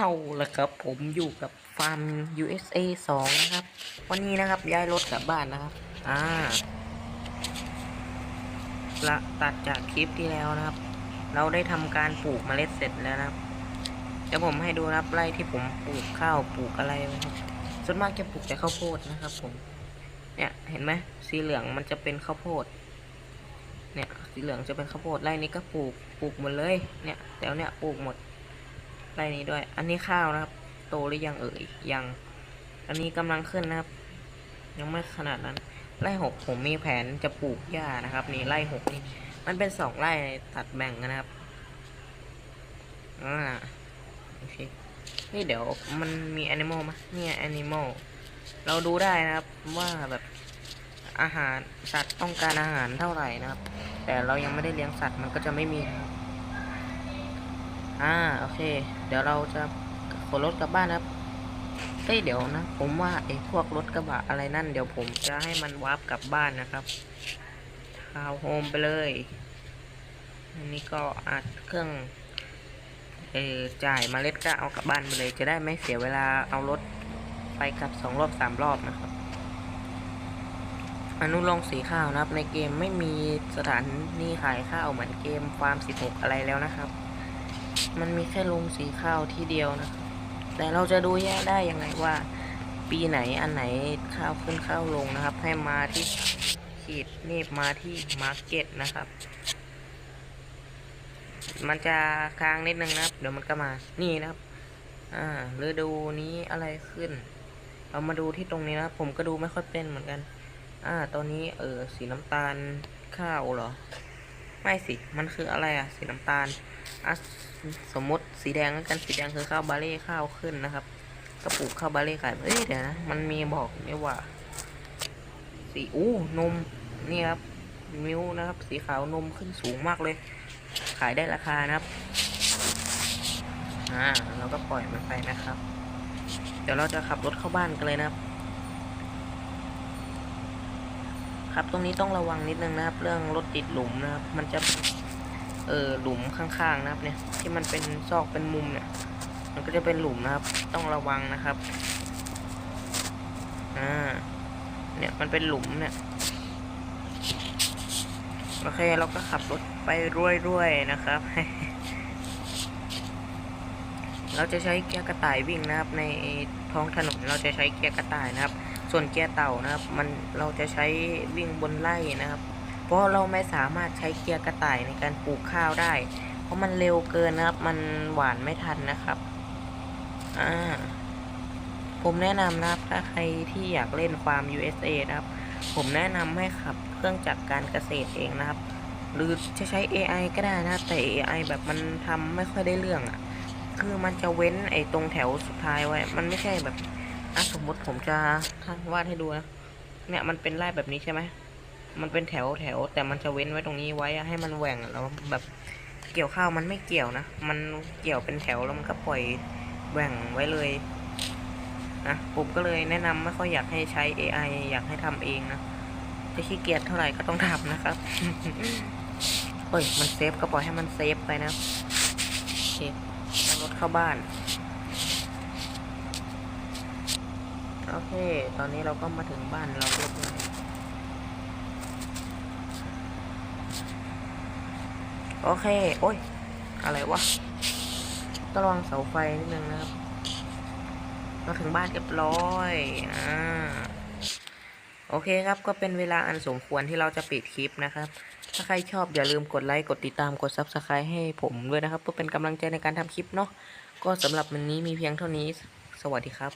เอาละครับ ผมอยู่กับฟาร์ม USA 2 นะครับ วันนี้นะครับย้ายรถกลับบ้านนะครับ อ่าละตัดจากคลิปที่แล้วนะครับ เราได้ทำการปลูกเมล็ดเสร็จแล้วนะครับเดี๋ยวผมให้ดูนะครับไร่ที่ผมปลูกข้าวปลูกอะไรไว้ครับส่วนมากจะปลูกแต่ข้าวโพดนะครับ ผม เนี่ยเห็นไหมสีเหลืองมันจะเป็นข้าวโพด เนี่ยสีเหลืองจะเป็นข้าวโพดไร่นี้ก็ปลูกปลูกหมดเลย เนี่ยแถวเนี่ยปลูกหมด ไร่นี้ด้วย อันนี้ข้าวนะครับ โตหรือยังเอ่ยยัง อันนี้กำลังขึ้นนะครับ ยังไม่ขนาดนั้นไร่หกผมมีแผนจะปลูกหญ้านะครับ นี่ไร่หกนี่มันเป็นสองไร่ตัดแบ่งกันนะครับอ่าโอเคนี่เดี๋ยวมันมีแอนิมอลไหมเนี่ยแอนิมอลเราดูได้นะครับว่าแบบอาหารสัตว์ต้องการอาหารเท่าไหร่นะครับ แต่เรายังไม่ได้เลี้ยงสัตว์มันก็จะไม่มีนะครับ อ่าโอเค เดี๋ยวเราจะขนรถกลับบ้านนะครับเฮ้ยเดี๋ยวนะ ผมว่าไอ้พวกรถกระบะอะไรนั่น เดี๋ยวผมจะให้มันวาร์ปกลับบ้านนะครับทาวโฮมไปเลยอันนี้ก็อัดเครื่องเออจ่ายเมาเล็ดก็เอากลับบ้านไปเลย จะได้ไม่เสียเวลาเอารถไปกลับสองรอบสามรอบนะครับ อนุโลงสีข้าวนะครับ ในเกมไม่มีสถานีขายข้าวเหมือนเกมฟาร์ม 16 อะไรแล้วนะครับ มันมีแค่ลงสีข้าวที่เดียวนะครับแต่เราจะดูแยกได้ยังไงว่า ปีไหนอันไหนข้าวขึ้นข้าวลงนะครับ ให้มาที่ขีดเนี่มาที่มาร์เก็ตนะครับ มันจะค้างนิดนึงนะครับ เดี๋ยวมันก็มา นี่นะครับ อ่าฤดูนี้อะไรขึ้น เรามาดูที่ตรงนี้นะผมก็ดูไม่ค่อยเป็นเหมือนกัน อ่า ตอนนี้เออสีน้ำตาลข้าวเหรอ ไม่สิ มันคืออะไรอะสีน้ำตาล สมมติสีแดงแล้วกันสีแดงคือข้าวบาเล่ข้าวขึ้นนะครับก็ปลูกข้าวบาเล่ขายเอ้ยเดี๋ยวนะ มันมีบอกนี่ว่า สีอู้นมนี่ครับมิ้วนะครับ สีขาวนมขึ้นสูงมากเลย ขายได้ราคานะครับอ่าเราก็ปล่อยมันไปนะครับ เดี๋ยวเราจะขับรถเข้าบ้านกันเลยนะครับ ครับตรงนี้ต้องระวังนิดนึงนะครับ เรื่องรถติดหลุมนะครับ มันจะ เออหลุมข้างๆนะครับ เนี่ย ที่มันเป็นซอกเป็นมุมเนี่ย มันก็จะเป็นหลุมนะครับ ต้องระวังนะครับอ่าเนี่ยมันเป็นหลุมเนี่ยโอเคเราก็ขับรถไปรื่อยๆนะครับ เราจะใช้เกียร์กระต่ายวิ่งนะครับ ในท้องถนนเราจะใช้เกียร์กระต่ายนะครับ ส่วนเกียร์เต่านะครับ มันเราจะใช้วิ่งบนไร่นะครับ เพราะเราไม่สามารถใช้เกียร์กระต่ายในการปลูกข้าวได้ เพราะมันเร็วเกินนะครับ มันหวานไม่ทันนะครับอ่าผมแนะนำนะครับถ้าใครที่อยากเล่นฟาร์ม USA นะครับ ผมแนะนำให้ขับเครื่องจักรการเกษตรเองนะครับ หรือจะใช้ AI ก็ได้นะแต่ AI แบบมันทำไม่ค่อยได้เรื่องอะ่ะคือมันจะเว้นไอ้ตรงแถวสุดท้ายไว้ มันไม่ใช่แบบอะสมมติผมจะวาดให้ดูนะ เนี่ยมันเป็นไร่แบบนี้ใช่ไหม มันเป็นแถวแถวแต่มันจะเว้นไว้ตรงนี้ไว้ให้มันแหว่งแล้วแบบเกี่ยวข้าวมันไม่เกี่ยวนะ มันเกี่ยวเป็นแถวแล้วมันก็ปล่อยแหว่งไว้เลยนะผมก็เลยแนะนำไม่ค่อยอยากให้ใช้ AI อยากให้ทำเองนะจะขี้เกียจเท่าไหร่ก็ต้องทำนะครับเฮ้ยมันเซฟก็ปล่อยให้มันเซฟไปนะโอเครถเข้าบ้านโอเค ตอนนี้เราก็มาถึงบ้านเราเรียบร้อย โอเค โอ้ย อะไรวะต้องระวังเสาไฟนิดนึงนะครับ มาถึงบ้านเรียบร้อยอ่าโอเคครับก็เป็นเวลาอันสมควรที่เราจะปิดคลิปนะครับ ถ้าใครชอบอย่าลืมกดไลค์กดติดตามกด Subscribe ให้ผมด้วยนะครับ เพื่อเป็นกำลังใจในการทำคลิปเนาะก็สำหรับวันนี้มีเพียงเท่านี้ สวัสดีครับ